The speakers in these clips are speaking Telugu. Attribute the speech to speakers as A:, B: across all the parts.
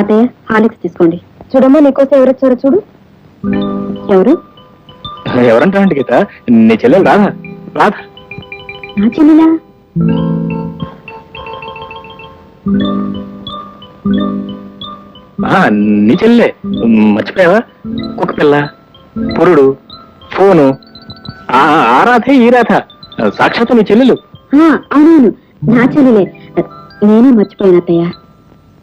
A: అత్తయ్య హాలిక్స్ తీసుకోండి. చూడమ్మా నీకోసం ఎవరు వచ్చారో చూడు. ఎవరు?
B: ఎవరంటారండి గీత? నీ చెల్లెలు రాదా రాదా
A: నా చెల్లెలా?
B: ఆ, నీ చెల్లెలే. మర్చిపోయావా? కుక్క పిల్ల పురుడు ఫోను ఆ ఆ రాధే ఈ రాధ. సాక్షాత్తు నీ చెల్లెలు.
A: ఆ, అవునవును. నా చెల్లెలే. నేనే మర్చిపోయాను అత్తయ్య.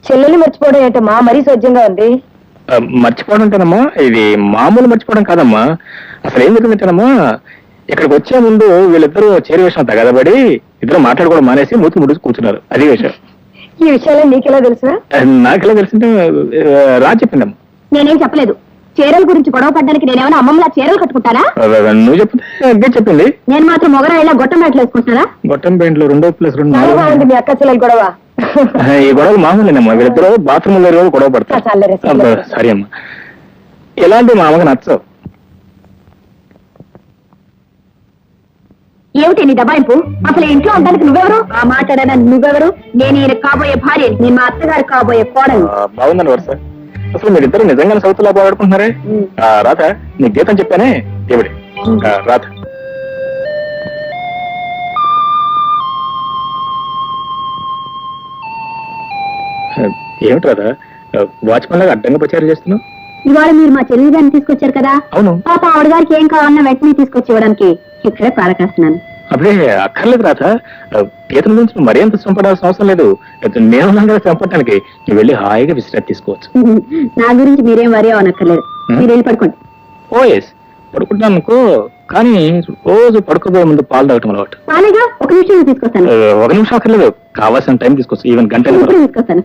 A: చెల్లెలు మర్చిపోవడం ఏంటమ్మా? మరీ సోజ్యంగా ఉంది.
B: మర్చిపోవడం అంటేనమ్మా ఇది మామూలు మర్చిపోవడం కాదమ్మా. అసలు ఏం జరిగిందంటేనమ్మా ఇక్కడికి వచ్చే ముందు వీళ్ళిద్దరూ చేరి విషయం తగదబడి ఇద్దరు మాట్లాడుకోవడం మానేసి మూతి ముడుచు కూర్చున్నారు. అది విషయం
A: ఈ విషయాలు నీకెలా తెలుసా
B: నాకెలా తెలిసింటే రా చెప్పిందమ్మా
A: నేనేం చెప్పలేదు. చీరల గురించి గొడవ పడ్డానికి నేనేమైనా అమ్మమ్మలా చీరలు కట్టుకుంటానా?
B: ఆ, నువ్వు చెప్తే అదే చెప్పింది
A: నేను మాత్రం మొగరాయిలా గొట్టం బయటలు వేసుకుంటున్నారా
B: గొట్టం పెయింట్లు రెండో ప్లస్ రెండు.
A: బాగుంది మీ అక్క చెల్లెలు గొడవ.
B: ఈ గొడవలు మామూలేనమ్మా. వీళ్ళిద్దరు బాత్రూమ్లో రోజు గొడవ పడతారు. సరే అమ్మా ఇలాంటి మా అమ్మకి నచ్చవు.
A: ఏమిటి నీ దబాయింపు? అసలు ఇంట్లో ఉండడానికి నువ్వెవరు? ఆ మాట్లాడడానికి నువ్వెవరు? నేను ఈయన కాబోయే భార్య నేను మా అత్తగారు కాబోయే కోడలు.
B: ఆ, బాగుందండి వరుస. అసలు మీరిద్దరు నిజంగానే సౌత్లో పోరాడుకుంటున్నారే రాధ నీకు గీతం చెప్పానే? ఏమిటి రాధ. ఏమిటి రాధ? వాచ్మెన్ లాగా అడ్డంగా ప్రచారం చేస్తున్నావు?
A: ఇవాళ మీరు మా చెల్లి గారిని తీసుకొచ్చారు కదా?
B: అవును.
A: పాప ఆవిడ గారికి ఏం కావాలన్నా వెంటనే తీసుకొచ్చి ఇవ్వడానికి ఇక్కడే పాలకేస్తున్నాను
B: అప్పుడే అక్కర్లేదు రాధ. ఆ, గీతం గురించి మరీ అంత శ్రమపడాల్సిన అవసరం లేదు. నేను కదా శ్రమపడటానికి. నువ్వు వెళ్ళి హాయిగా విశ్రాంతి తీసుకోవచ్చు.
A: నా గురించి మీరేం వరి అవనక్కర్లేదు. మీరు వెళ్ళి పడుకోండి
B: ఓ ఎస్. పడుకుంటాను అనుకో కానీ రోజు పడుకోబోయే ముందు పాలు తాగటం అలవాటు.
A: పాలేగా? ఒక నిమిషం తీసుకొస్తాను.
B: ఒక నిమిషం అక్కర్లేదు. కావాల్సిన టైం తీసుకోవచ్చు ఈవెన్ గంట.
A: తీసుకొస్తాను.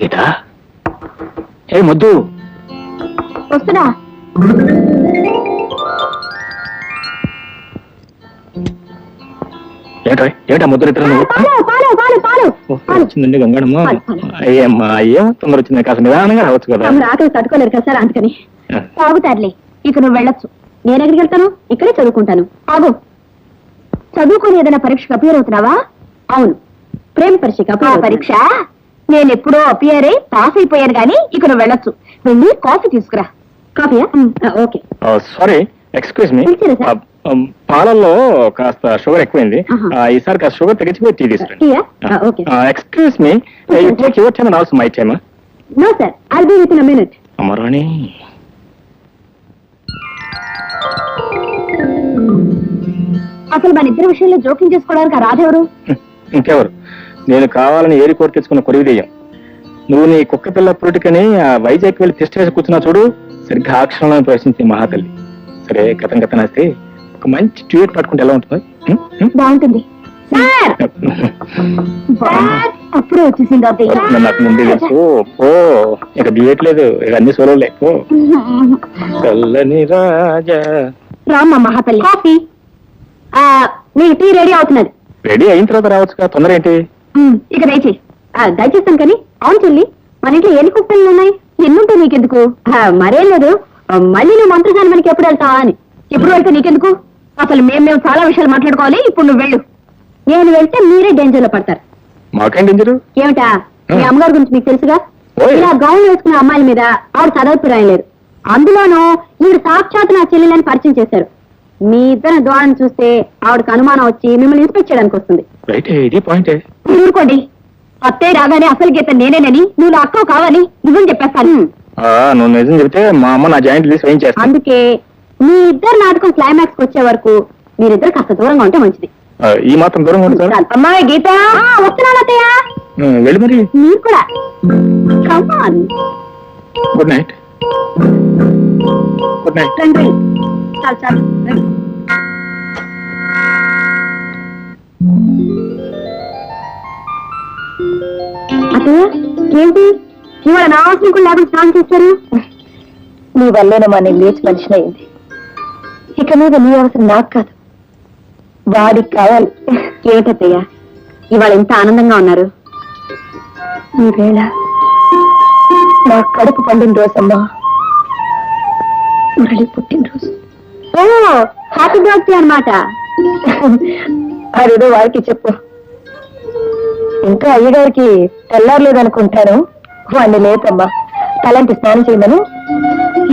B: గీత? ఏ ముద్దు.
A: వస్తున్నా.
B: ఏంటో ఏంటా ముద్దు
A: పాలు
B: వచ్చిందండి గంగడమ్మా. అయ్యమ్మా ఏం తొందర వచ్చింది. కాస్త నిదానంగా రావచ్చు కదా.
A: ఆకలి తట్టుకోలేరు కదా సార్ అందుకని. తాగుతారులే ఇక నువ్వు వెళ్ళొచ్చు. నేను ఎక్కడికి వెళ్తాను? ఇక్కడే చదువుకుంటాను. ఆగు. చదువుకొని ఏదైనా పరీక్షకు అపియర్ అవుతున్నావా? అవును. ప్రేమ అపియర్ పరీక్ష? నేను ఎప్పుడో అపియర్ అయి పాస్ అయిపోయాను గానీ ఇక నువ్వు వెళ్ళొచ్చు. వెళ్ళి కాఫీ తీసుకురా. కాఫీయా ఓకే.
B: Sorry excuse me. పాలల్లో కాస్త షుగర్ ఎక్కువైంది. ఈసారి కాస్త షుగర్ తగ్గించిపోయి టీ తీసుకురండి. Excuse me. You take your time also my time
A: no sir I'll be with in minute
B: అమరాణి.
A: అసలు మన ఇద్దరి విషయంలో జోక్యం చేసుకోవడానికి ఆ రాజెవరు
B: ఇంకెవరు? నేను కావాలని ఏరి కోరి తెచ్చుకున్న కొరివి దెయ్యం నువ్వు నీ కుక్క పిల్ల పురుటికని ఆ వైజాగ్ వెళ్ళి టెస్ట్ వేసి కూర్చున్నా చూడు సరిగ్గా ఆ క్షణంలో ప్రవేశించి మహాతల్లి. సరే గతం గతం వేస్తే ఒక మంచి ట్యూట్ పట్టుకుంటే ఎలా ఉంటుంది?
A: బాగుంటుంది. అప్పుడే వచ్చేసింది
B: నాకు ముందే తెలుసు. ఓ ఇక దియట్లేదు ఇక అన్ని ఓ చల్లని రాజా.
A: రామ్మ మహాతల్లి. కాఫీ. ఆ, మీ టీ రెడీ అవుతున్నది.
B: రెడీ అయిన తర్వాత రావచ్చు తొందర ఏంటి?
A: ఇక దయచేయి ఆ, దయచేస్తాను కానీ అవును చెల్లి మన ఇంట్లో ఎన్ని కుక్కలు ఉన్నాయి? ఎన్నుంటాయి నీకెందుకు? ఆ, మరేం లేదు. మళ్ళీ నువ్వు మంత్రజానమానికి ఎప్పుడు వెళ్తావా అని. ఎప్పుడు వెళ్తే నీకెందుకు? అసలు మేము మేము చాలా విషయాలు మాట్లాడుకోవాలి ఇప్పుడు నువ్వు వెళ్ళు. నేను వెళ్తే మీరే డేంజర్లో పడతారు.
B: మాకేం డేంజరు
A: ఏమిటా? మీ అమ్మగారి గురించి మీకు తెలుసుగా. ఇలా గౌన్ వేసుకున్న అమ్మాయిల మీద ఆవిడ చదవపు రాయలేరు అందులోనూ ఈవిడ సాక్షాత్ నా చెల్లెలని పరిచయం చేశారు. మీ ఇద్దరు ద్వారం చూస్తే ఆవిడకి అనుమానం వచ్చి మిమ్మల్ని ఇన్స్పెక్ట్ చేయడానికి వస్తుంది.
B: రైట్ ఇది పాయింటే.
A: మీరు ఊరుకోండి. అత్తయ్య రాగానే అసలు గీత నేనేనని నువ్వు నా అక్కవు కావాలి నిజం చెప్పేస్తాను.
B: ఆ, నువ్వు నిజం చెబితే మా అమ్మ నా జాయింట్ ఏం చేస్తాను
A: అందుకే మీ ఇద్దరు నాటకం క్లైమాక్స్ వచ్చే వరకు మీరిద్దరు కాస్త దూరంగా ఉంటే మంచిది.
B: ఆ, ఈ మాత్రం దూరంగా ఉంటుంది సార్.
A: అమ్మాయి గీత. వస్తున్నాను అత్తయ్య.
B: వెళ్ళి మరి.
A: మీరు కూడా.
B: గుడ్ నైట్ గుడ్ నైట్
A: రండి. చాలు చాలు రండి. అత్తయ్య ఏంటి? ఇవాళ నా అవసరం కూడా లేకుండా స్నానం నీ వల్లేనమ్మా నేను లేచి మనిషిని అయింది. ఇక మీద నీ అవసరం నాకు కాదు. వాడికి కావాలి. ఏమిటత్తయ్య ఇవాళ ఎంత ఆనందంగా ఉన్నారు. ఈ వేళ నా కడుపు పండిన రోజమ్మా. మురళి పుట్టినరోజు. ఓ హ్యాపీ బర్త్డే అన్నమాట. అదేదో వారికి చెప్పు. ఇంకా అయ్యగారికి తెల్లారలేదనుకుంటాను. వాడిని లేపమ్మా. తలంటి స్నానం చేయమను.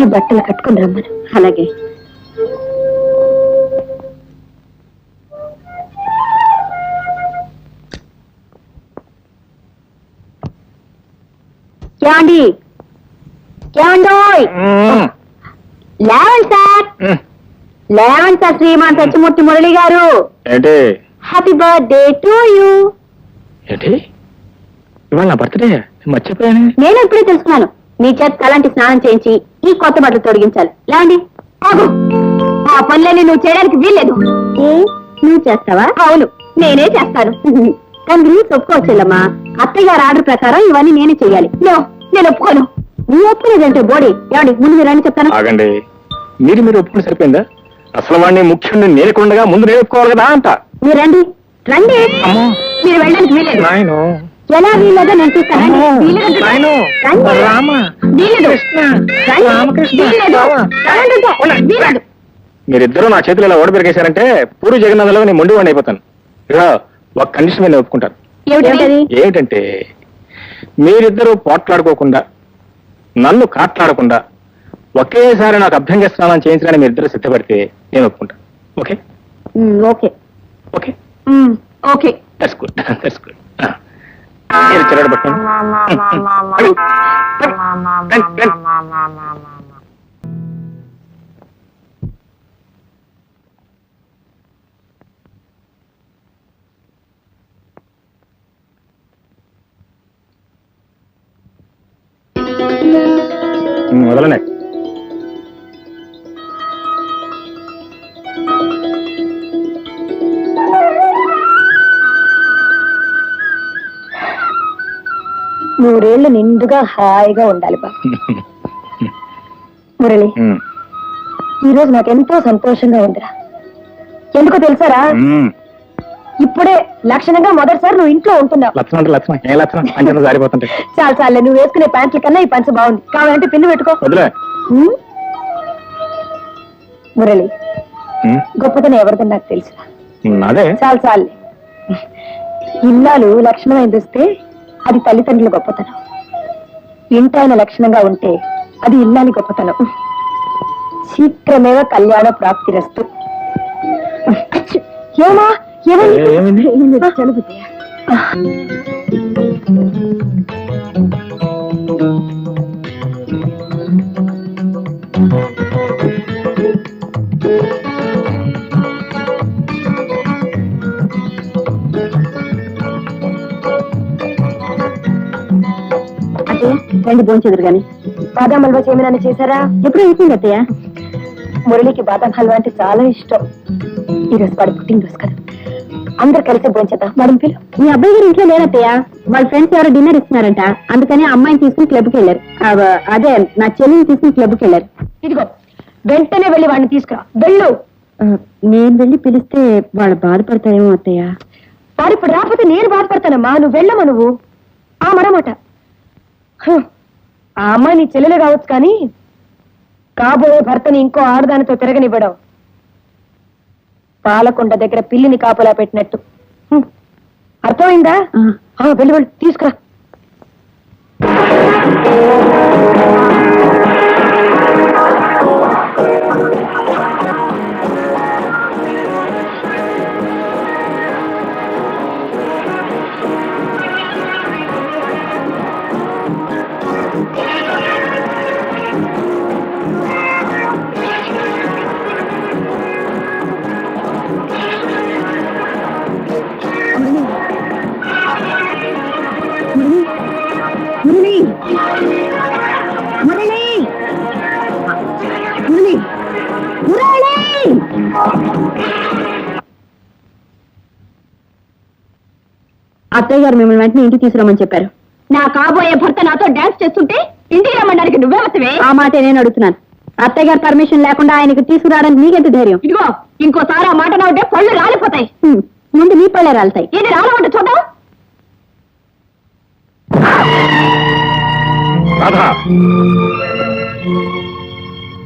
A: ఈ బట్టలు కట్టుకుని రమ్మను. అలాగే. ఏమండి? ఏమండోయ్?
B: మ్మ్.
A: లేవండి సార్. సార్ శ్రీమాన్ సత్యమూర్తి మురళి గారు.
B: ఏంటి?
A: హ్యాపీ బర్త్డే టు యూ
B: ఏంటి? ఇవాళ నా బర్త్డే మర్చిపోయాను?
A: నేను ఇప్పుడే తెలుసుకున్నాను. మీ చేత తలాంటి స్నానం చేయించి ఈ కొత్త బట్టలు తొడిగించాలి. లేవండి. ఆగు. ఆ పనులన్నీ నువ్వు చేయడానికి వీల్లేదు. ఏ? నువ్వు చేస్తావా? అవును. నేనే చేస్తాను. కానీ గ్రీన్స్ ఒప్పుకోవచ్చులమ్మా. అత్తయ్య గారి ఆర్డర్ ప్రకారం ఇవన్నీ నేనే చెయ్యాలి నో నేను ఒప్పుకోను. నీ ఒప్పుకోలేదంటే బోడీ. ఏమండి ముందు మీరు రండి చెప్తాను.
B: ఆగండి. మీరు మీరు ఒప్పుకుని సరిపోయిందా? అసలు వాడిని ముఖ్యుడిని నేర్కొండగా ముందు నేను ఒప్పుకోవాలి కదా అంట.
A: మీరు రండి. రండి.
B: అమ్మో.
A: మీరు వెళ్ళడానికి వీలేదు.
B: నాయను.
A: ఎలా వీలేదో నేను చూస్తాను. రండి. వీలేదంటే
B: నాయను.
A: రండి.
B: రామ.
A: వీలేదు.
B: కృష్ణ.
A: రండి.
B: రామకృష్ణ.
A: వీలేదు.
B: రామ.
A: రండి. అంటే. వీలేదు.
B: మీరిద్దరూ నా చేతిలో ఇలా ఓడ పెరిగేశారంటే పూరి జగన్నాథంలో నేను మొండి వాడిని అయిపోతాను. ఇక ఒక కండిషన్ మీద ఒప్పుకుంటాను
A: ఏమిటది?
B: ఏమిటంటే మీరిద్దరూ పోట్లాడుకోకుండా నన్ను కాట్లాడకుండా ఒకేసారి నాకు అభ్యంగ స్నానం చేయించడానికి మీరిద్దరు సిద్ధపడితే నేను ఒప్పుకుంటాను okay?
A: Okay.
B: Okay?
A: Okay.
B: That's good that's good మీరు చిరడ పట్టుకోండి. రండి,
A: నూరేళ్ళు నిండుగా హాయిగా ఉండాలి బాబు. మురళి ఈ రోజు నాకు ఎంతో సంతోషంగా ఉందిరా. ఎందుకో తెలుసారా. ఇప్పుడే లక్షణంగా మొదటిసారి నువ్వు ఇంట్లో ఉంటున్నావు.
B: లక్షణం అంటే లక్షణం. ఏ లక్షణం? అంచనా జారిపోతుంటే.
A: చాలు చాలే నువ్వు వేసుకునే ప్యాంట్ల కన్నా ఈ పంచ బాగుంది. కావాలంటే పిన్ను పెట్టుకో.
B: వదిలే.
A: ఉమ్? మురళి
B: ఉమ్,
A: గొప్పతనం ఎవరిదో నాకు తెలుసురా.
B: ఉమ్, అదే
A: చాలు చాలు లక్షణమైంది వస్తే అది తల్లిదండ్రుల గొప్పతనం. ఇంటాయన లక్షణంగా ఉంటే అది ఇల్లాలి గొప్పతనం. శీఘ్రమేవ కళ్యాణ ప్రాప్తి రస్తు ఏమా ఏమైంది? రండి భోంచెదురు గాని. బాదాం హల్వా చేయమని చేశారా? ఎప్పుడు అయిపోయింది అత్తయ్య. మురళికి బాదాం హల్వా అంటే చాలా ఇష్టం. ఈరోజు వాడు పుట్టిన రోజు కదా. అందరు కలిసి భోంచేద్దాం మేడం పిలు మీ అబ్బాయి గారు ఇంట్లో లేరత్తయ్య వాళ్ళ ఫ్రెండ్స్ ఎవరో డిన్నర్ ఇస్తున్నారంట. అందుకని అమ్మాయిని తీసుకుని క్లబ్కి వెళ్ళారు. అదే నా చెల్లిని తీసుకుని క్లబ్కి వెళ్ళారు. ఇదిగో వెంటనే వెళ్ళి వాడిని తీసుకురా. వెళ్ళు. నేను వెళ్ళి పిలిస్తే వాళ్ళు బాధపడతారేమో అత్తయ్య. వాడు ఇప్పుడు రాకపోతే నేను బాధపడతానమ్మా. నువ్వు వెళ్ళమా నువ్వు. ఆ మరమాట. ఆ అమ్మాయి నీ చెల్లెలే కావచ్చు కానీ కాబోయే భర్తని ఇంకో ఆడదానితో తిరగనివ్వడం. పాలకొండ దగ్గర పిల్లిని కాపలా పెట్టినట్టు. అర్థమైందా? వెళ్ళి వెళ్ళి తీసుకురా. మురళి. మురళి. మురళి. మురళి. అత్తయ్య గారు మిమ్మల్ని వెంటనే ఇంటికి తీసుకురమ్మని చెప్పారు. నా కాబోయే భర్త నాతో డాన్స్ చేస్తుంటే ఇంటికి రమ్మడానికి నువ్వే వస్తవే ఆ మాట నేను అడుగుతున్నాను. అత్తయ్య గారి పర్మిషన్ లేకుండా ఆయనకు తీసుకురావడానికి నీకెంత ధైర్యం? ఇదిగో ఇంకోసారి ఆ మాట నాటే పళ్ళు రాలిపోతాయి. ముందు నీ పళ్ళే రాలుతాయి. ఇది రాలమంటే చూద్దాం.
B: రాధా.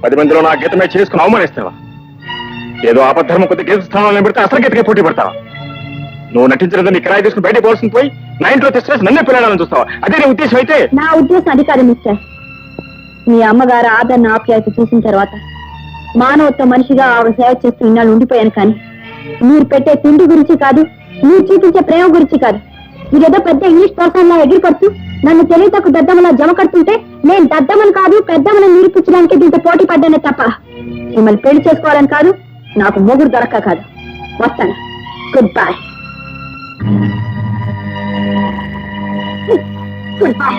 B: పది మందిలో నా గీతమే చేసుకుని అవమానిస్తావా? ఏదో ఆపద్ధర్మ కొద్ది గీత స్థానంలో పెడితే అసలు గీతకే పోటీ పడతావా? నువ్వు నటించలేదు నీ కిరాయి తీసుకుని బయట పోవాల్సింది పోయి నా ఇంట్లో తెచ్చేసి నన్నే పిల్లడాలని చూస్తావా? అదే నీ ఉద్దేశం అయితే?
A: నా ఉద్దేశం అధికారి మిస్టర్ మీ అమ్మగారు ఆదరణ ఆప్యాయత చూసిన తర్వాత మానవత్వ మనిషిగా ఆవిడ సేవ చేస్తూ ఇన్నాళ్ళు ఉండిపోయాను కానీ మీరు పెట్టే తిండి గురించి కాదు మీరు చూపించే ప్రేమ గురించి కాదు. మీరేదో పెద్ద ఇంగ్లీష్ పర్సన్ లా ఎగిరిపడుతూ నన్ను తెలియటకు దద్దమలా జమ కడుతుంటే నేను దద్దమని కాదు పెద్దమని నిరూపించడానికి దీంతో పోటీ పడ్డానే తప్ప. మిమ్మల్ని పెళ్ళి చేసుకోవాలని కాదు నాకు మొగుడు దొరక్క కాదు. వస్తాను. గుడ్ బాయ్ గుడ్ బాయ్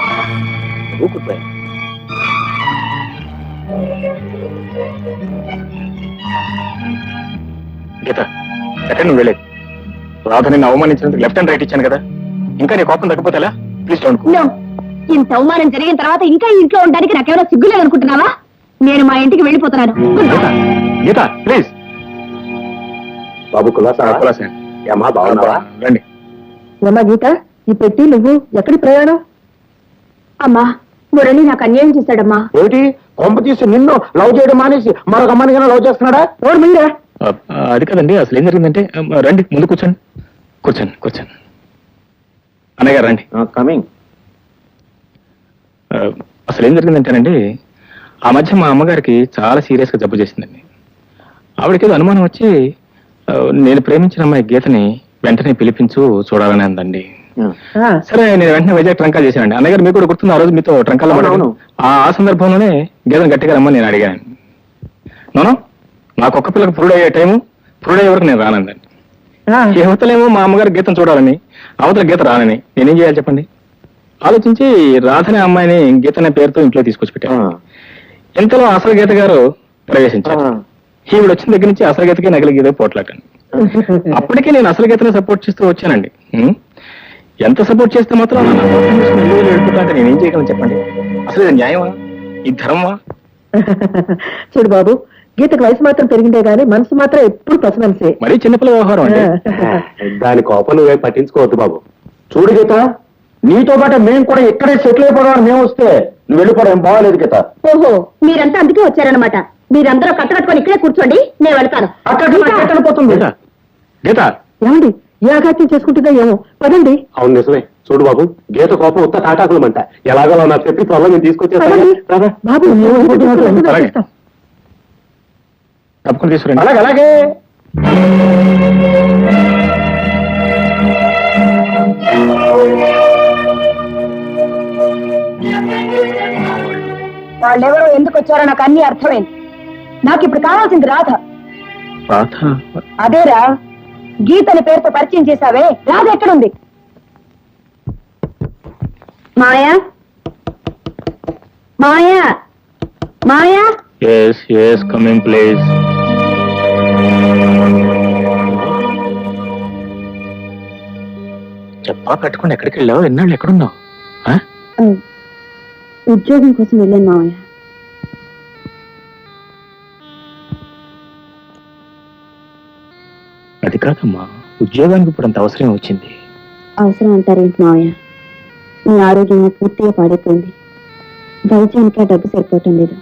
B: ఊరుకుంటాయి. గీత ఎక్కడ నువ్వు వెళ్ళేది? రాధ నిన్ను అవమానించినందుకు లెఫ్ట్ అండ్ రైట్ ఇచ్చాను కదా. ఇంకా నీ కోపం తగ్గిపోతే ప్లీజ్ డోంట్
A: నో ఇంత అవమానం జరిగిన తర్వాత ఇంకా ఇంట్లో ఉండడానికి నాకేమైనా సిగ్గులేదు అనుకుంటున్నావా నేను మా ఇంటికి వెళ్ళిపోతున్నాను.
B: గీత గీత ప్లీజ్
C: బాబు కులాసా
B: కులాసే.
C: ఏమా బాగున్నావా?
B: రండి.
A: గీత ఈ పెట్టి నువ్వు ఎక్కడి ప్రయాణం? అమ్మా మురళి నాకు అన్యాయం చేశాడమ్మా.
C: ఏమిటి? కొంప తీసి నిన్ను లవ్ చేయడం మానేసి మరొక అమ్మాయిని లవ్ చేస్తున్నాడా?
A: మీద.
B: ఆ, అది కదండి అసలు ఏం జరిగిందంటే రండి ముందు కూర్చోండి. కూర్చోండి కూర్చోండి. అన్నయ్య గారు రండి.
C: కమింగ్
B: అసలు ఏం జరిగిందంటేనండి ఆ మధ్య మా అమ్మగారికి చాలా సీరియస్గా జబ్బు చేసిందండి. ఆవిడకి ఏదో అనుమానం వచ్చి నేను ప్రేమించిన అమ్మాయి గీతని వెంటనే పిలిపించు చూడాలని అందండి. సరే నేను వెంటనే వైజాగ్ ట్రంకాలు చేశానండి. అన్నగారు మీకు కూడా గుర్తుంది ఆ రోజు మీతో. ఆ ఆ సందర్భంలోనే గీతను గట్టిగా రమ్మని నేను అడిగాను నోనో నాకు ఒక్క పిల్లకి పురుడు అయ్యే టైము పురుడు అయ్యే వరకు నేను రానందండి. యువతలేమో మా అమ్మగారు గీతం చూడాలని అవతల గీత రానని. నేనేం చేయాలి చెప్పండి? ఆలోచించి రాధనే అమ్మాయిని గీత అనే పేరుతో ఇంట్లో తీసుకొచ్చి పెట్టాను ఇంతలో అసలు గీత గారు ప్రవేశించారు. ఈవిడ వచ్చిన దగ్గర నుంచి అసలు గీతకి నగలి గీత పోట్లాటండి అప్పటికే నేను అసలు గీతనే సపోర్ట్ చేస్తూ వచ్చానండి? ఎంత సపోర్ట్ చేస్తే మాత్రం నా కోసం తీసుకుని ఇల్లు వదిలి వెళ్ళిపోతా అంటే నేనేం చేయగలను చెప్పండి? అసలు ఇది న్యాయమా? ఈ ధర్మమా?
D: చూడు బాబు గీతకు వయసు మాత్రం పెరిగిందే గానీ మనసు మాత్రం ఎప్పుడు పసి మనసే
B: మరీ చిన్నపిల్ల వ్యవహారం అండి.
C: దాని కోపం నువ్వే పట్టించుకోవద్దు బాబు. చూడు గీత నీతో పాటు మేము కూడా ఇక్కడే సెటిల్ అయిపోవడం మేము వస్తే నువ్వు వెళ్ళిపోవడం ఏం బాగాలేదు గీత.
A: ఓహో మీరంతా అందుకే వచ్చారనమాట మీరందరూ కట్టకట్టుకొని ఇక్కడే కూర్చోండి నేను వెళ్తాను.
C: అక్కడ
B: గీత! గీత!
D: ఏమండి ఏ అఘాత్యం చేసుకుంటుందో ఏమో. పదండి.
C: అవును నిజమే. చూడు బాబు గీత కోపం ఉత్త తాటాకులమంట. ఎలాగో నాకు చెప్పి త్వరలో నేను
D: పదండి.
C: తీసుకొచ్చేస్తాను
D: బాబు మేము
B: అలాగే. తప్పకుండా తీసుకురండి.
C: అలాగే అలాగే.
A: వాళ్ళెవరో ఎందుకు వచ్చారో నాకు అన్ని అర్థమైంది. నాకు ఇప్పుడు కావాల్సింది రాధ.
B: రాధ?
A: అదేరా గీతని పేరుతో పరిచయం చేశావే. రాధ ఎక్కడుంది? Maya Maya Maya
B: yes yes coming please చెప్పా కట్టుకుని ఎక్కడికి వెళ్ళావు? ఎన్నాళ్ళు ఎక్కడున్నావు?
A: ఉద్యోగం కోసం వెళ్ళాను మావయ్య.
B: అది కాదమ్మా ఉద్యోగానికి ఇప్పుడు అంత అవసరం వచ్చింది
A: అవసరం అంటారేంటి మావయ్య? మీ ఆరోగ్యం పూర్తిగా పాడైపోయింది. వైద్యానికి ఆ డబ్బు సరిపోవటం లేదు.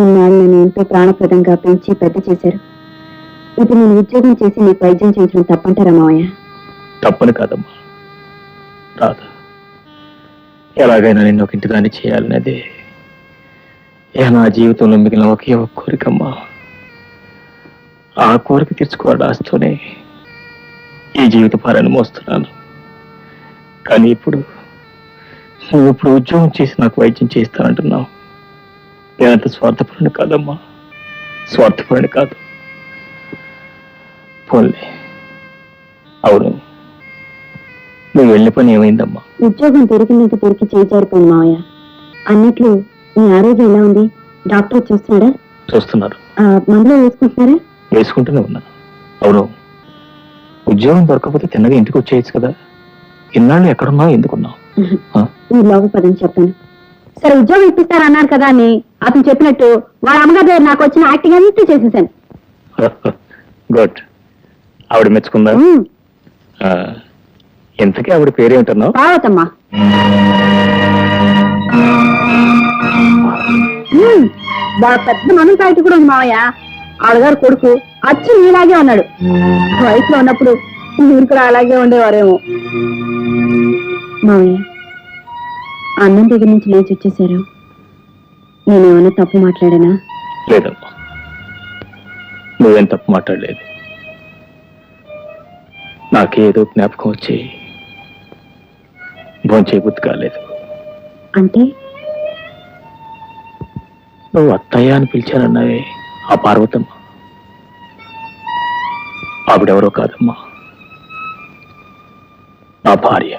A: ఇన్నాళ్ళు నన్ను ఎంతో ప్రాణప్రదంగా పెంచి పెద్ద చేశారు. ఇప్పుడు నేను ఉద్యోగం చేసి మీకు వైద్యం చేయించడం తప్పంటారా మావయ్య?
B: తప్పని కాదమ్మా. రాధ ఎలాగైనా నేను ఒక ఇంటిదాన్ని చేయాలనేది నా జీవితంలో మిగిలిన ఒకే ఒక కోరికమ్మా. ఆ కోరిక తీర్చుకోవాలి ఆస్తూనే ఈ జీవిత భారాన్ని మోస్తున్నాను. కానీ ఇప్పుడు నువ్వు ఇప్పుడు ఉద్యోగం చేసి నాకు వైద్యం చేస్తానంటున్నావు నేనంత స్వార్థపరుని కాదమ్మా. స్వార్థపరుని కాదు. పోలే అవును. నువ్వు వెళ్ళిన పని ఏమైందమ్మా?
A: ఉద్యోగం దొరికినంత దొరికి చేజారిపోయింది మావయ్య. అన్నట్లు మీ ఆరోగ్యం ఎలా ఉంది? డాక్టర్ చూస్తున్నాడా?
B: చూస్తున్నారు.
A: ఆ, మందులు వేసుకుంటున్నారా?
B: వేసుకుంటూనే ఉన్నా. అవును. ఉద్యోగం దొరకకపోతే తిన్నగా ఇంటికి వచ్చేయచ్చు కదా. ఇన్నాళ్ళు ఎక్కడున్నావు? ఎందుకున్నావు?
A: మీరు లోపల పదని చెప్పాను. సరే ఉద్యోగం ఇప్పిస్తారు అన్నారు కదా అని అతను చెప్పినట్టు వాళ్ళ అమ్మగారి దగ్గర నాకు వచ్చిన యాక్టింగ్ అంతా చేసేసాను.
B: గుడ్. ఆవిడ మెచ్చుకుందా? ఆ, ఇంతకీ ఆవిడ పేరేమిటన్నావు
A: పార్వతమ్మా. ఉమ్, బాగా పెద్ద మనం సాయిటి కూడా ఉంది మావయ్య. ఆవిడగారు కొడుకు అచ్చు నీలాగే ఉన్నాడు. వయసులో ఉన్నప్పుడు మీరు కూడా అలాగే ఉండేవారేమో. మావయ్య అన్నం దగ్గర నుంచి లేచి వచ్చేసారు నేనేమైనా తప్పు మాట్లాడానా?
B: లేదమ్మా. నువ్వేం తప్పు మాట్లాడలేదు. నాకేదో జ్ఞాపకం వచ్చి భోంచే బుద్ధి కాలేదు.
A: అంటే?
B: నువ్వు అత్తయ్య అని పిలిచానన్నావే ఆ పార్వతమ్మ. ఆవిడెవరో కాదమ్మా. నా భార్య.